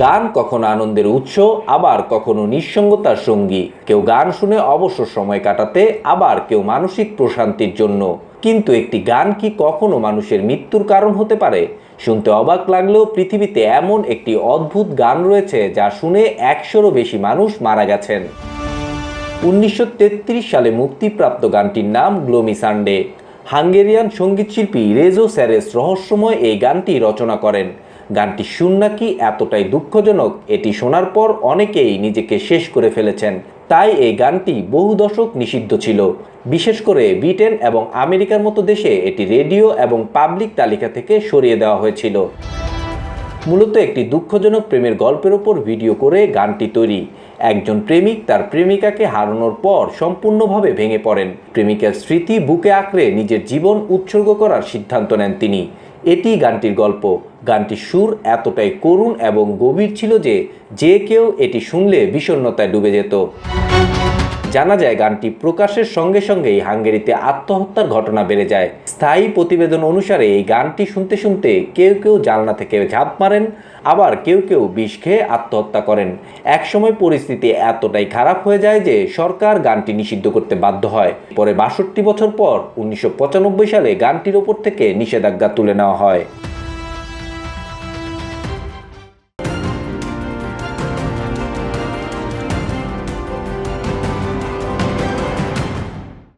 গান কখনো আনন্দের উৎস, আবার কখনো নিঃসঙ্গতার সঙ্গী। কেউ গান শুনে অবসর সময় কাটাতে, আবার কেউ মানসিক প্রশান্তির জন্য। কিন্তু একটি গান কি কখনো মানুষের মৃত্যুর কারণ হতে পারে? শুনতে অবাক লাগলেও পৃথিবীতে এমন একটি অদ্ভুত গান রয়েছে যা শুনে একশোরও বেশি মানুষ মারা গেছেন। উনিশশো তেত্রিশ সালে মুক্তিপ্রাপ্ত গানটির নাম গ্লোমি সানডে। হাঙ্গেরিয়ান সঙ্গীতশিল্পী রেজো স্যারেস রহস্যময় এই গানটি রচনা করেন। গানটি শুন নাকি এতটাই দুঃখজনক এটি শোনার পর অনেকেই নিজেকে শেষ করে ফেলেছেন। তাই এই গানটি বহু দশক নিষিদ্ধ ছিল। বিশেষ করে ব্রিটেন এবং আমেরিকার মতো দেশে এটি রেডিও এবং পাবলিক তালিকা থেকে সরিয়ে দেওয়া হয়েছিল। মূলত একটি দুঃখজনক প্রেমের গল্পের ওপর ভিডিও করে গানটি তৈরি। একজন প্রেমিক তার প্রেমিকাকে হারানোর পর সম্পূর্ণভাবে ভেঙে পড়েন। প্রেমিকার স্মৃতি বুকে আঁকড়ে নিজের জীবন উৎসর্গ করার সিদ্ধান্ত নেন তিনি। এটি গানটির গল্প। গানটির সুর এতটাই করুণ এবং গভীর ছিল যে যে কেউ এটি শুনলে বিষণ্ণতায় ডুবে যেত। জানা যায়, গানটি প্রকাশের সঙ্গে সঙ্গেই হাঙ্গেরিতে আত্মহত্যার ঘটনা বেড়ে যায়। স্থায়ী প্রতিবেদন অনুসারে এই গানটি শুনতে শুনতে কেউ কেউ জানলা থেকে ঝাঁপ মারেন, আবার কেউ কেউ বিষ খেয়ে আত্মহত্যা করেন। একসময় পরিস্থিতি এতটাই খারাপ হয়ে যায় যে সরকার গানটি নিষিদ্ধ করতে বাধ্য হয়। পরে বাষট্টি বছর পর উনিশশো পঁচানব্বই সালে গানটির ওপর থেকে নিষেধাজ্ঞা তুলে নেওয়া হয়।